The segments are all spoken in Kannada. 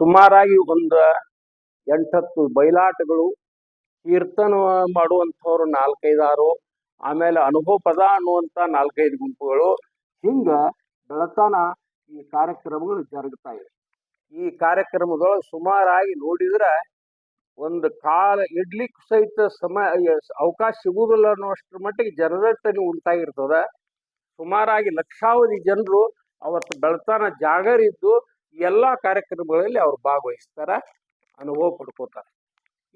ಸುಮಾರಾಗಿ ಒಂದು ಎಂಟತ್ತು ಬಯಲಾಟಗಳು ಕೀರ್ತನ ಮಾಡುವಂಥವ್ರು ನಾಲ್ಕೈದಾರು, ಆಮೇಲೆ ಅನುಭವ ಪದ ಅನ್ನುವಂಥ ನಾಲ್ಕೈದು ಗುಂಪುಗಳು. ಹಿಂಗ ಬೆಳತನ ಈ ಕಾರ್ಯಕ್ರಮಗಳು ಜರುಗ್ತಾ ಇವೆ ಈ ಕಾರ್ಯಕ್ರಮದೊಳಗೆ ಸುಮಾರಾಗಿ ನೋಡಿದ್ರೆ ಒಂದು ಕಾಲ ಇಡ್ಲಿಕ್ಕೆ ಸಹಿತ ಸಮಯ, ಅವಕಾಶ ಸಿಗುವುದಿಲ್ಲ ಅನ್ನುವಷ್ಟರ ಮಟ್ಟಿಗೆ ಜನದಟ್ಟಣೆ ಉಂಟಾಗಿರ್ತದೆ ಸುಮಾರಾಗಿ ಲಕ್ಷಾವಧಿ ಜನರು ಅವತ್ತು ಬೆಳತನ ಜಾಗರಿದ್ದು ಎಲ್ಲ ಕಾರ್ಯಕ್ರಮಗಳಲ್ಲಿ ಅವ್ರು ಭಾಗವಹಿಸ್ತಾರ, ಅನುಭವ ಪಡ್ಕೋತಾರೆ.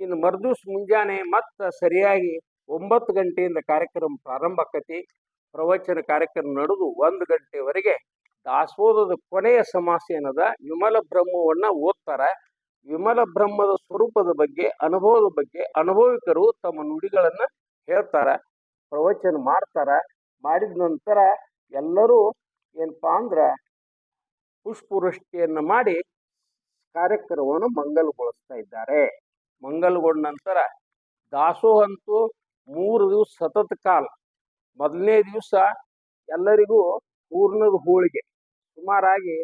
ಇನ್ನು ಮರ್ದೂಸ್ ಮುಂಜಾನೆ ಮತ್ತೆ ಸರಿಯಾಗಿ ಒಂಬತ್ತು ಗಂಟೆಯಿಂದ ಕಾರ್ಯಕ್ರಮ ಪ್ರಾರಂಭ ಆಕತಿ. ಪ್ರವಚನ ಕಾರ್ಯಕ್ರಮ ನಡೆದು ಒಂದು ಗಂಟೆವರೆಗೆ ದಾಸೋಧದ ಕೊನೆಯ ಸಮಾಸ ಏನದ? ವಿಮಲ ಬ್ರಹ್ಮವನ್ನ ಓದ್ತಾರ. ವಿಮಲ ಬ್ರಹ್ಮದ ಸ್ವರೂಪದ ಬಗ್ಗೆ, ಅನುಭವದ ಬಗ್ಗೆ ಅನುಭವಿಕರು ತಮ್ಮ ನುಡಿಗಳನ್ನು ಹೇಳ್ತಾರ, ಪ್ರವಚನ ಮಾಡ್ತಾರ. ಮಾಡಿದ ನಂತರ ಎಲ್ಲರೂ ಏನಪ್ಪಾ ಅಂದ್ರ ಪುಷ್ಪವೃಷ್ಟಿಯನ್ನ ಮಾಡಿ ಕಾರ್ಯಕ್ರಮವನ್ನು ಮಂಗಲಗೊಳಿಸ್ತಾ ಇದ್ದಾರೆ. ಮಂಗಲಗೊಂಡ ನಂತರ ದಾಸೋಹ ಅಂತೂ ಮೂರು ದಿವಸ ಸತತ ಕಾಲ, ಮೊದಲನೇ ದಿವಸ ಎಲ್ಲರಿಗೂ ಹೂರ್ಣದ ಹೋಳಿಗೆ, ಸುಮಾರಾಗಿ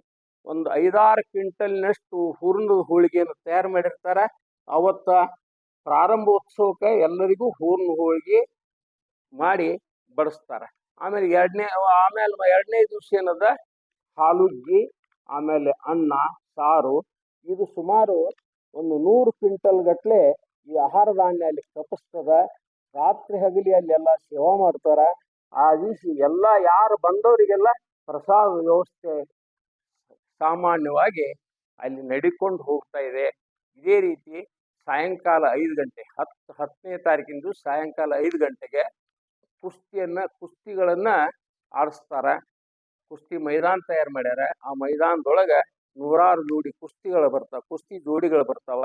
ಒಂದು ಐದಾರು ಕ್ವಿಂಟಲ್ನಷ್ಟು ಹೂರ್ಣದ ಹೋಳಿಗೆಯನ್ನು ತಯಾರು ಮಾಡಿರ್ತಾರೆ. ಅವತ್ತ ಪ್ರಾರಂಭೋತ್ಸವಕ್ಕೆ ಎಲ್ಲರಿಗೂ ಹೂರ್ಣ ಹೋಳಿಗೆ ಮಾಡಿ ಬಡಿಸ್ತಾರೆ. ಆಮೇಲೆ ಎರಡನೇ ಆಮೇಲೆ ಎರಡನೇ ದಿವಸ ಏನದ? ಹಾಲುಗ್ಗಿ ಆಮೇಲೆ ಅನ್ನ, ಸಾರು, ಇದು ಸುಮಾರು ಒಂದು ನೂರು ಕ್ವಿಂಟಲ್ ಗಟ್ಟಲೆ ಈ ಆಹಾರ ಧಾನ್ಯ ಅಲ್ಲಿ ಕಪಸ್ತದ ರಾತ್ರಿ ಹಗಲಿ ಅಲ್ಲೆಲ್ಲ ಸೇವಾ ಮಾಡ್ತಾರ. ಆ ದಿವಸ ಎಲ್ಲ ಯಾರು ಬಂದವರಿಗೆಲ್ಲ ಪ್ರಸಾದ ವ್ಯವಸ್ಥೆ ಸಾಮಾನ್ಯವಾಗಿ ಅಲ್ಲಿ ನಡಿಕೊಂಡು ಹೋಗ್ತಾ ಇದೆ. ಇದೇ ರೀತಿ ಸಾಯಂಕಾಲ ಐದು ಗಂಟೆ, ಹತ್ತು, ಹತ್ತನೇ ತಾರೀಕಿಂದು ಸಾಯಂಕಾಲ ಐದು ಗಂಟೆಗೆ ಕುಸ್ತಿಯನ್ನು, ಕುಸ್ತಿಗಳನ್ನ ಆಡಿಸ್ತಾರ. ಕುಸ್ತಿ ಮೈದಾನ ತಯಾರು ಮಾಡ್ಯಾರ. ಆ ಮೈದಾನದೊಳಗೆ ನೂರಾರು ಜೋಡಿ ಕುಸ್ತಿಗಳು ಬರ್ತಾವೆ ಕುಸ್ತಿ ಜೋಡಿಗಳು ಬರ್ತಾವ.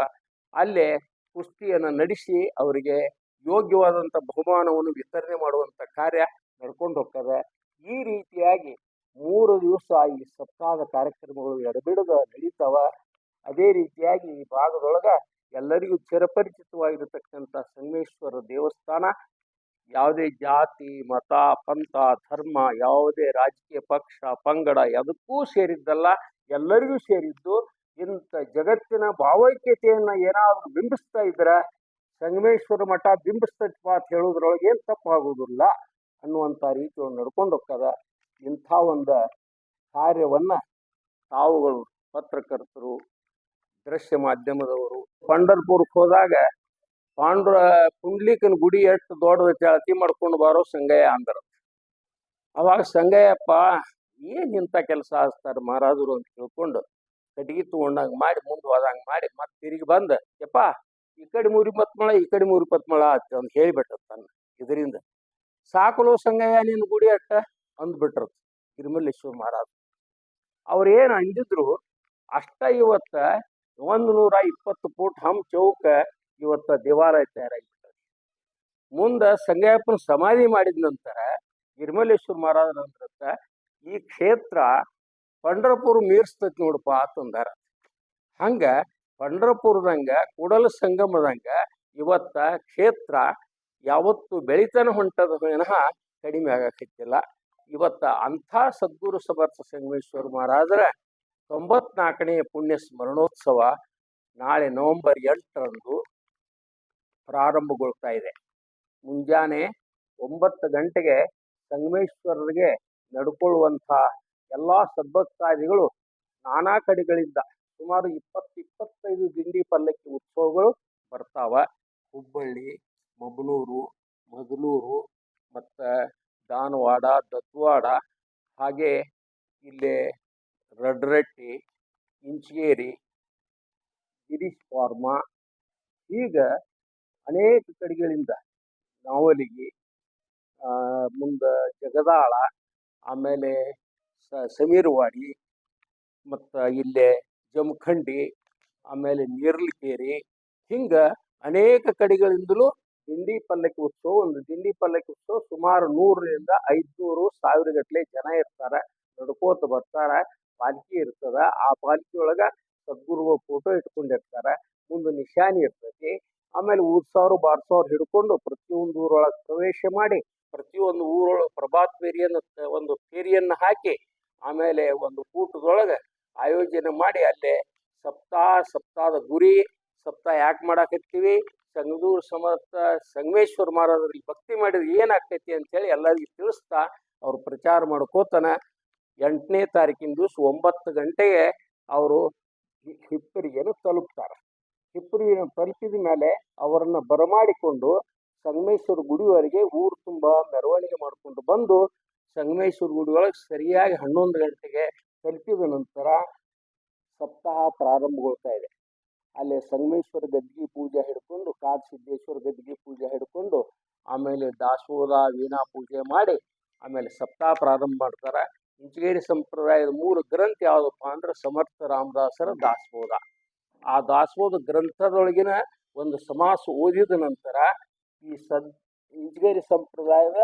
ಅಲ್ಲೇ ಕುಸ್ತಿಯನ್ನು ನಡೆಸಿ ಅವರಿಗೆ ಯೋಗ್ಯವಾದಂಥ ಬಹುಮಾನವನ್ನು ವಿತರಣೆ ಮಾಡುವಂಥ ಕಾರ್ಯ ನಡ್ಕೊಂಡು ಹೋಗ್ತದೆ. ಈ ರೀತಿಯಾಗಿ ಮೂರು ದಿವಸ ಈ ಸಪ್ತಾಹದ ಕಾರ್ಯಕ್ರಮಗಳು ಎಡಬಿಡದ ನಡೀತಾವ. ಅದೇ ರೀತಿಯಾಗಿ ಈ ಭಾಗದೊಳಗೆ ಎಲ್ಲರಿಗೂ ಚಿರಪರಿಚಿತವಾಗಿರತಕ್ಕಂಥ ಸಂಗಮೇಶ್ವರ ದೇವಸ್ಥಾನ ಯಾವುದೇ ಜಾತಿ, ಮತ, ಪಂಥ, ಧರ್ಮ, ಯಾವುದೇ ರಾಜಕೀಯ ಪಕ್ಷ, ಪಂಗಡ ಯಾವುದಕ್ಕೂ ಸೇರಿದ್ದಲ್ಲ, ಎಲ್ಲರಿಗೂ ಸೇರಿದ್ದು ಇಂಥ ಜಗತ್ತಿನ ಭಾವೈಕ್ಯತೆಯನ್ನು ಏನಾದರೂ ಬಿಂಬಿಸ್ತಾ ಇದ್ರೆ ಸಂಗಮೇಶ್ವರ ಮಠ ಬಿಂಬಿಸ್ತಪ್ಪ ಅಂತ ಹೇಳೋದ್ರೊಳಗೆ ಏನು ತಪ್ಪಾಗೋದಿಲ್ಲ ಅನ್ನುವಂಥ ರೀತಿ ಒಂದು ನಡ್ಕೊಂಡು ಹೋಗ್ತದ. ಇಂಥ ಒಂದು ಕಾರ್ಯವನ್ನ ತಾವುಗಳು ಪತ್ರಕರ್ತರು, ದೃಶ್ಯ ಮಾಧ್ಯಮದವರು, ಪಂಡರ್ಪುರಕ್ಕೆ ಹೋದಾಗ ಪಾಂಡುರ ಪುಂಡ್ಲಿಕನ ಗುಡಿ ಎಷ್ಟು ದೊಡ್ಡದೈತೆ ಅಳತಿ ಮಾಡ್ಕೊಂಡು ಬಾರೋ ಸಂಗಯ್ಯ ಅಂದ್ರ. ಅವಾಗ ಸಂಗಯ್ಯಪ್ಪ, ಏನ್ ಇಂಥ ಕೆಲಸ ಹಚ್ತಾರೆ ಮಹಾರಾಜರು ಅಂತ ತಿಳ್ಕೊಂಡು ಕಟ್ಟಿಗೆ ತಗೊಂಡಂಗೆ ಮಾಡಿ ಮುಂದೆ ಹೋದಂಗೆ ಮಾಡಿ ಮತ್ತೆ ತಿರುಗಿ ಬಂದ, ಯಪ್ಪ ಈ ಕಡೆ ಮೂರು ಇಪ್ಪತ್ತು ಮಳ ಈ ಕಡೆ ಮೂರು ಮಳ ಅಂತ ಅಂತ ಹೇಳಿಬಿಟ್ಟ ತನ್ನ ಇದರಿಂದ. ಸಾಕಲು ಸಂಗಯ್ಯ ನಿನ್ನ ಗುಡಿ ಅಟ್ಟ ಅಂದ್ಬಿಟ್ರ ತಿರುಮಲೇಶ್ವರ ಮಹಾರಾಜ. ಅವ್ರು ಏನು ಅಂದಿದ್ರು, ಅಷ್ಟ ಇವತ್ತ ಒಂದು ನೂರ ಇಪ್ಪತ್ತು ಫೂಟ್ ಹಮ್ ಚೌಕ ಇವತ್ತ ದೇವಾಲಯ ತಯಾರಾಗಿಬಿಟ್ಟದೆ. ಮುಂದೆ ಸಂಗಯ್ಯಪ್ಪನ ಸಮಾಧಿ ಮಾಡಿದ ನಂತರ ಗಿರ್ಮಲೇಶ್ವರ ನಂತರ ಈ ಕ್ಷೇತ್ರ ಪಂಡ್ರಪುರ ಮೀರ್ಸ್ತತಿ ನೋಡಪ್ಪ ಅಂತಂದಾರ ಹಂಗ ಪಂಡ್ರಪುರದಂಗ, ಕೂಡಲ ಸಂಗಮದಂಗ ಇವತ್ತ ಕ್ಷೇತ್ರ ಯಾವತ್ತು ಬೆಳಿತಾನ ಹೊಂಟದ ವಿನಃ ಕಡಿಮೆ ಆಗಕತ್ತಿಲ್ಲ. ಇವತ್ತ ಅಂಥ ಸದ್ಗುರು ಸಮರ್ಥ ಸಂಗಮೇಶ್ವರ ಮಹಾರಾಜರ ತೊಂಬತ್ನಾಲ್ಕನೇ ಪುಣ್ಯ ಸ್ಮರಣೋತ್ಸವ ನಾಳೆ ನವೆಂಬರ್ ಎಂಟರಂದು ಪ್ರಾರಂಭಗೊಳ್ತಾ ಇದೆ. ಮುಂಜಾನೆ ಒಂಬತ್ತು ಗಂಟೆಗೆ ಸಂಗಮೇಶ್ವರರಿಗೆ ನಡ್ಕೊಳ್ಳುವಂಥ ಎಲ್ಲ ಸದ್ಭಕ್ತಾದಿಗಳು ನಾನಾ ಕಡೆಗಳಿಂದ ಸುಮಾರು ಇಪ್ಪತ್ತು ಇಪ್ಪತ್ತೈದು ದಿಂಡಿ ಪಲ್ಲಕ್ಕಿ ಉತ್ಸವಗಳು ಬರ್ತಾವ. ಹುಬ್ಬಳ್ಳಿ ಮಬನೂರು ಮಗಲೂರು ಮತ್ತು ದಾನವಾಡ ದತ್ವಾಡ ಹಾಗೆ ಇಲ್ಲಿ ರಡ್ರಟ್ಟಿ, ಇಂಚಗೇರಿ, ಗಿರೀಶ್ ಫಾರ್ಮ ಈಗ ಅನೇಕ ಕಡೆಗಳಿಂದ ಆ, ಮುಂದೆ ಜಗದಾಳ, ಆಮೇಲೆ ಸಮೀರ್ವಾಡಿ ಸಮೀರವಾಡಿ ಮತ್ತು ಇಲ್ಲೇ ಜಮಖಂಡಿ, ಆಮೇಲೆ ನೀರ್ಲಿಕೇರಿ, ಹಿಂಗೆ ಅನೇಕ ಕಡೆಗಳಿಂದಲೂ ದಿಂಡಿ ಪಲ್ಲಕ್ಕಿ ಉತ್ಸವ ಒಂದು ದಿಂಡಿ ಪಲ್ಲಕ್ಕಿ ಉತ್ಸವ ಸುಮಾರು ನೂರರಿಂದ ಐದ್ನೂರು ಸಾವಿರ ಗಟ್ಟಲೆ ಜನ ಇರ್ತಾರೆ, ನಡ್ಕೋತ ಬರ್ತಾರೆ, ಪಾಲ್ಕಿ ಇರ್ತದ, ಆ ಪಾಲ್ಕಿ ಒಳಗ ಸದ್ಗುರುವ ಫೋಟೋ ಇಟ್ಕೊಂಡಿರ್ತಾರ, ಮುಂದೆ ನಿಶಾನಿ ಇರ್ತೈತಿ. ಆಮೇಲೆ ಊದ್ಸಾವ್ರು ಬಾರ್ಸಾವ್ರು ಹಿಡ್ಕೊಂಡು ಪ್ರತಿಯೊಂದು ಊರೊಳಗೆ ಪ್ರವೇಶ ಮಾಡಿ, ಪ್ರತಿಯೊಂದು ಊರೊಳಗೆ ಪ್ರಭಾತ್ ಫೇರಿಯನ್ನು ಒಂದು ಫೇರಿಯನ್ನು ಹಾಕಿ, ಆಮೇಲೆ ಒಂದು ಕೂಟದೊಳಗೆ ಆಯೋಜನೆ ಮಾಡಿ ಅಲ್ಲೇ ಸಪ್ತಾಹ ಸಪ್ತಾಹ ಸಪ್ತಾಹದ ಗುರಿ ಸಪ್ತಾಹ ಯಾಕೆ ಮಾಡಾಕತ್ತೀವಿ? ಸಂಗದೂರು ಸಮರ್ಥ ಸಂಗಮೇಶ್ವರ ಮಹಾರಾಜರಲ್ಲಿ ಭಕ್ತಿ ಮಾಡಿದ್ರೆ ಏನಾಗ್ತೈತಿ ಅಂತೇಳಿ ಎಲ್ಲರಿಗೂ ತಿಳಿಸ್ತಾ ಅವ್ರು ಪ್ರಚಾರ ಮಾಡ್ಕೋತಾನ. ಎಂಟನೇ ತಾರೀಕಿನ ದಿವಸ ಒಂಬತ್ತು ಗಂಟೆಗೆ ಅವರು ಹಿಪ್ಪರಿಗೆನು ತಲುಪ್ತಾರೆ. ಹಿಪ್ಪರಿಗೆನ ತಲುಪಿದ ಮೇಲೆ ಅವರನ್ನು ಬರಮಾಡಿಕೊಂಡು ಸಂಗಮೇಶ್ವರ ಗುಡಿವರೆಗೆ ಊರು ತುಂಬ ಮೆರವಣಿಗೆ ಮಾಡಿಕೊಂಡು ಬಂದು ಸಂಗಮೇಶ್ವರ ಗುಡಿಯೊಳಗೆ ಸರಿಯಾಗಿ ಹನ್ನೊಂದು ಗಂಟೆಗೆ ತಲುಪಿದ ನಂತರ ಸಪ್ತಾಹ ಪ್ರಾರಂಭಗೊಳ್ತಾ ಇದೆ. ಅಲ್ಲಿ ಸಂಗಮೇಶ್ವರ ಗದ್ದಿಗೆ ಪೂಜೆ ಹಿಡ್ಕೊಂಡು ಕಾಡ್ ಸಿದ್ದೇಶ್ವರ ಗದ್ದಿಗೆ ಪೂಜೆ ಹಿಡ್ಕೊಂಡು ಆಮೇಲೆ ದಾಸೋಹ ವೀಣಾ ಪೂಜೆ ಮಾಡಿ ಆಮೇಲೆ ಸಪ್ತಾಹ ಪ್ರಾರಂಭ ಮಾಡ್ತಾರೆ. ಇಂಚಗೇರಿ ಸಂಪ್ರದಾಯದ ಮೂರು ಗ್ರಂಥ ಯಾವುದಪ್ಪ ಅಂದ್ರೆ ಸಮರ್ಥ ರಾಮದಾಸರ ದಾಸೋಹ ಆ ದಾಸೋಧ ಗ್ರಂಥದೊಳಗಿನ ಒಂದು ಸಮಾಸ ಓದಿದ ನಂತರ ಈ ಸದ್, ಇಂಜಗೇರಿ ಸಂಪ್ರದಾಯದ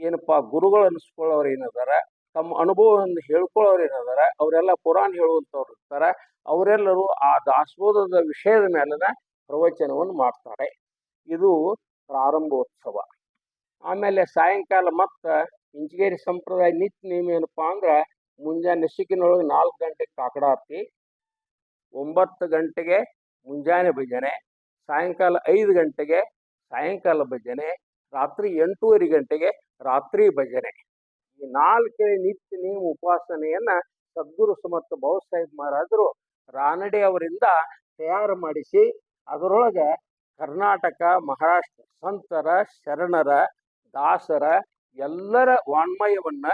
ಏನಪ್ಪಾ ಗುರುಗಳು ಅನಿಸ್ಕೊಳ್ಳೋರು ಏನದಾರ, ತಮ್ಮ ಅನುಭವವನ್ನು ಹೇಳ್ಕೊಳ್ಳೋರು ಏನದಾರ, ಅವರೆಲ್ಲ ಪುರಾಣ ಹೇಳುವಂಥವ್ರು ಇರ್ತಾರೆ, ಅವರೆಲ್ಲರೂ ಆ ದಾಸೋಧದ ವಿಷಯದ ಮೇಲಿನ ಪ್ರವಚನವನ್ನು ಮಾಡ್ತಾರೆ. ಇದು ಪ್ರಾರಂಭೋತ್ಸವ. ಆಮೇಲೆ ಸಾಯಂಕಾಲ ಮತ್ತೆ ಇಂಚಗೇರಿ ಸಂಪ್ರದಾಯ ನಿತ್ಯ ನಿಯಮ ಏನಪ್ಪಾ ಅಂದ್ರೆ ಮುಂಜಾನೆ ನಸಿಕಿನೊಳಗೆ ನಾಲ್ಕು ಗಂಟೆಗೆ ಕಾಕಡಾರ್ತಿ ಒಂಬತ್ತು ಗಂಟೆಗೆ ಮುಂಜಾನೆ ಭಜನೆ, ಸಾಯಂಕಾಲ ಐದು ಗಂಟೆಗೆ ಸಾಯಂಕಾಲ ಭಜನೆ, ರಾತ್ರಿ ಎಂಟೂವರೆ ಗಂಟೆಗೆ ರಾತ್ರಿ ಭಜನೆ. ಈ ನಾಲ್ಕೇ ನಿತ್ಯ ನಿಯಮ ಉಪಾಸನೆಯನ್ನ ಸದ್ಗುರು ಸಮರ್ಥ ಬಾಬಾಸಾಹೇಬ್ ಮಹಾರಾಜರು ರಾನಡೆ ಅವರಿಂದ ತಯಾರು ಮಾಡಿಸಿ, ಅದರೊಳಗೆ ಕರ್ನಾಟಕ, ಮಹಾರಾಷ್ಟ್ರ ಸಂತರ, ಶರಣರ, ದಾಸರ ಎಲ್ಲರ ವಾಣ್ಮಯವನ್ನ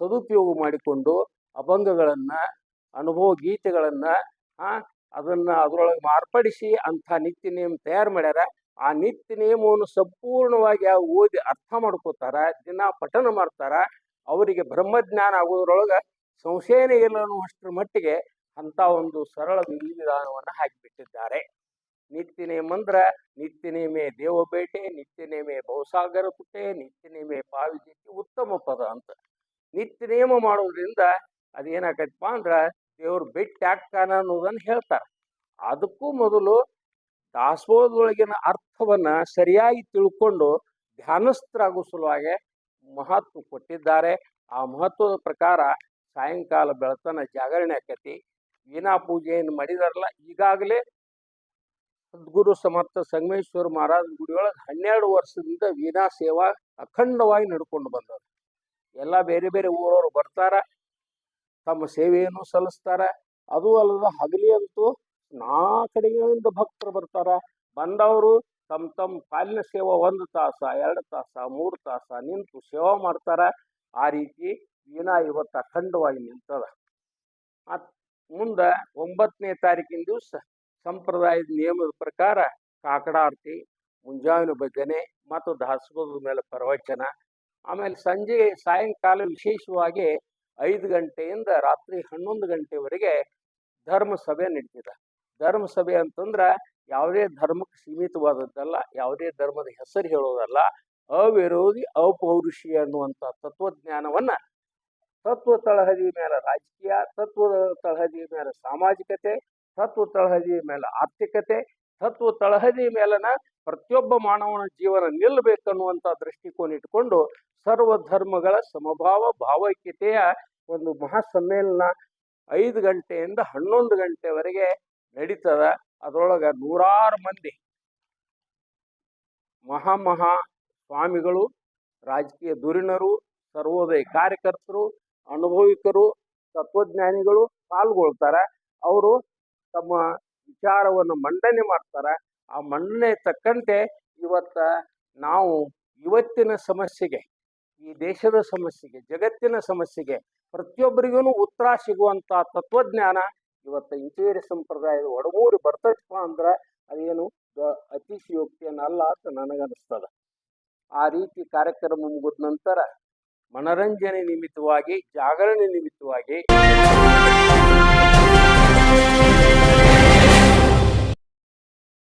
ಸದುಪಯೋಗ ಮಾಡಿಕೊಂಡು, ಅಭಂಗಗಳನ್ನ, ಅನುಭವ ಗೀತೆಗಳನ್ನ ಆ, ಅದನ್ನ ಅದರೊಳಗೆ ಮಾರ್ಪಡಿಸಿ ಅಂಥ ನಿತ್ಯ ನಿಯಮ ತಯಾರು ಮಾಡ್ಯಾರ. ಆ ನಿತ್ಯ ನಿಯಮವನ್ನು ಸಂಪೂರ್ಣವಾಗಿ ಆ ಓದಿ ಅರ್ಥ ಮಾಡ್ಕೋತಾರ, ದಿನ ಪಠನ ಮಾಡ್ತಾರ. ಅವರಿಗೆ ಬ್ರಹ್ಮಜ್ಞಾನ ಆಗೋದ್ರೊಳಗೆ ಸಂಶಯನೇ ಇಲ್ಲ ಅನ್ನುವಷ್ಟರ ಮಟ್ಟಿಗೆ ಅಂತ ಒಂದು ಸರಳ ವಿಧಿ ವಿಧಾನವನ್ನು ಹಾಕಿಬಿಟ್ಟಿದ್ದಾರೆ. ನಿತ್ಯ ನೇಮ ಅಂದ್ರ ನಿತ್ಯ ನೇಮೆ ದೇವಬೇಟೆ ನಿತ್ಯ ನೇಮೆ ಬಹುಸಾಗರ ಪುಟೆ ನಿತ್ಯ ನೇಮೆ ಪಾವಿಜಿತಿ ಉತ್ತಮ ಪದ ಅಂತ. ನಿತ್ಯ ನೇಮ ಮಾಡೋದ್ರಿಂದ ಅದೇನಾಗತ್ತಪ್ಪ ಅಂದ್ರ ದೇವ್ರ ಬಿಟ್ಟು ಯಾಕನ ಅನ್ನೋದನ್ನ ಹೇಳ್ತಾರೆ. ಅದಕ್ಕೂ ಮೊದಲು ದಾಸೋಹದೊಳಗಿನ ಅರ್ಥವನ್ನ ಸರಿಯಾಗಿ ತಿಳ್ಕೊಂಡು ಧ್ಯಾನಸ್ಥರಾಗುವ ಸಲುವಾಗಿ ಮಹತ್ವ ಕೊಟ್ಟಿದ್ದಾರೆ. ಆ ಮಹತ್ವದ ಪ್ರಕಾರ ಸಾಯಂಕಾಲ ಬೆಳತನ ಜಾಗರಣೆ ಆಕತಿ. ವೀಣಾ ಪೂಜೆಯನ್ನು ಮಾಡಿದಾರಲ್ಲ, ಈಗಾಗಲೇ ಸದ್ಗುರು ಸಮರ್ಥ ಸಂಗಮೇಶ್ವರ ಮಹಾರಾಜ ಗುಡಿಯೊಳಗೆ ಹನ್ನೆರಡು ವರ್ಷದಿಂದ ವೀಣಾ ಸೇವಾ ಅಖಂಡವಾಗಿ ನಡ್ಕೊಂಡು ಬಂದರು ಎಲ್ಲ ಬೇರೆ ಬೇರೆ ಊರವರು ಬರ್ತಾರ. ತಮ್ಮ ಸೇವೆಯನ್ನು ಸಲ್ಲಿಸ್ತಾರೆ. ಅದು ಅಲ್ಲದ ಹಗಲಿ ಅಂತೂ ನಾ ಕಡೆಗಳಿಂದ ಭಕ್ತರು ಬರ್ತಾರ. ಬಂದವರು ತಮ್ಮ ತಮ್ಮ ಪಾಲಿನ ಸೇವಾ ಒಂದು ತಾಸ, ಎರಡು ತಾಸ, ಮೂರು ತಾಸ ನಿಂತು ಸೇವಾ ಮಾಡ್ತಾರ. ಆ ರೀತಿ ವೀಣಾ ಇವತ್ತು ಅಖಂಡವಾಗಿ ನಿಂತದ. ಮುಂದೆ ಒಂಬತ್ತನೇ ತಾರೀಕಿನ ದಿವಸ ಸಂಪ್ರದಾಯದ ನಿಯಮದ ಪ್ರಕಾರ ಕಾಕಡಾರ್ತಿ ಮುಂಜಾವಿನ ಭಜನೆ ಮತ್ತು ದಾಸೋಹದ ಮೇಲೆ ಪ್ರವಚನ. ಆಮೇಲೆ ಸಂಜೆ ಸಾಯಂಕಾಲ ವಿಶೇಷವಾಗಿ ಐದು ಗಂಟೆಯಿಂದ ರಾತ್ರಿ ಹನ್ನೊಂದು ಗಂಟೆವರೆಗೆ ಧರ್ಮ ಸಭೆ ನಡೀತಿದೆ. ಧರ್ಮ ಸಭೆ ಅಂತಂದ್ರ ಯಾವುದೇ ಧರ್ಮಕ್ಕೆ ಸೀಮಿತವಾದದ್ದಲ್ಲ, ಯಾವುದೇ ಧರ್ಮದ ಹೆಸರು ಹೇಳೋದಲ್ಲ, ಅವಿರೋಧಿ ಅಪೌರುಷಿ ಅನ್ನುವಂಥ ತತ್ವಜ್ಞಾನವನ್ನ ತತ್ವ ತಳಹದಿ ಮೇಲೆ ರಾಜಕೀಯ, ತತ್ವ ತಳಹದಿ ಮೇಲೆ ಸಾಮಾಜಿಕತೆ, ತತ್ವ ತಳಹದಿ ಮೇಲೆ ಆರ್ಥಿಕತೆ, ತತ್ವ ತಳಹದಿ ಮೇಲನ ಪ್ರತಿಯೊಬ್ಬ ಮಾನವನ ಜೀವನ ನಿಲ್ಲಬೇಕನ್ನುವಂಥ ದೃಷ್ಟಿಕೋನ ಇಟ್ಕೊಂಡು ಸರ್ವ ಧರ್ಮಗಳ ಸಮಭಾವ, ಭಾವೈಕ್ಯತೆಯ ಒಂದು ಮಹಾ ಸಮ್ಮೇಳನ ಐದು ಗಂಟೆಯಿಂದ ಹನ್ನೊಂದು ಗಂಟೆವರೆಗೆ ನಡೀತದ. ಅದರೊಳಗೆ ನೂರಾರು ಮಂದಿ ಮಹಾ ಮಹಾ ಸ್ವಾಮಿಗಳು, ರಾಜಕೀಯ ಧುರೀಣರು, ಸರ್ವೋದಯ ಕಾರ್ಯಕರ್ತರು, ಅನುಭವಿಕರು, ತತ್ವಜ್ಞಾನಿಗಳು ಪಾಲ್ಗೊಳ್ತಾರೆ. ಅವರು ತಮ್ಮ ವಿಚಾರವನ್ನು ಮಂಡನೆ ಮಾಡ್ತಾರೆ. ಆ ಮಂಡನೆ ತಕ್ಕಂತೆ ಇವತ್ತ ನಾವು ಇವತ್ತಿನ ಸಮಸ್ಯೆಗೆ ಈ ದೇಶದ ಸಮಸ್ಯೆಗೆ, ಜಗತ್ತಿನ ಸಮಸ್ಯೆಗೆ ಪ್ರತಿಯೊಬ್ಬರಿಗೂ ಉತ್ತರ ಸಿಗುವಂತ ತತ್ವಜ್ಞಾನ ಇವತ್ತು ಇಂಚೇರಿ ಸಂಪ್ರದಾಯದ ಒಡಮೂರಿ ಬರ್ತೈತಪ್ಪ ಅಂದ್ರೆ ಅದೇನು ಅತಿಶಯೋಕ್ತಿಯನ್ನಲ್ಲ ಅಂತ ನನಗನ್ನಿಸ್ತದ. ಆ ರೀತಿ ಕಾರ್ಯಕ್ರಮ ಮುಗಿದ ನಂತರ ಮನರಂಜನೆ ನಿಮಿತ್ತವಾಗಿ, ಜಾಗರಣೆ ನಿಮಿತ್ತವಾಗಿ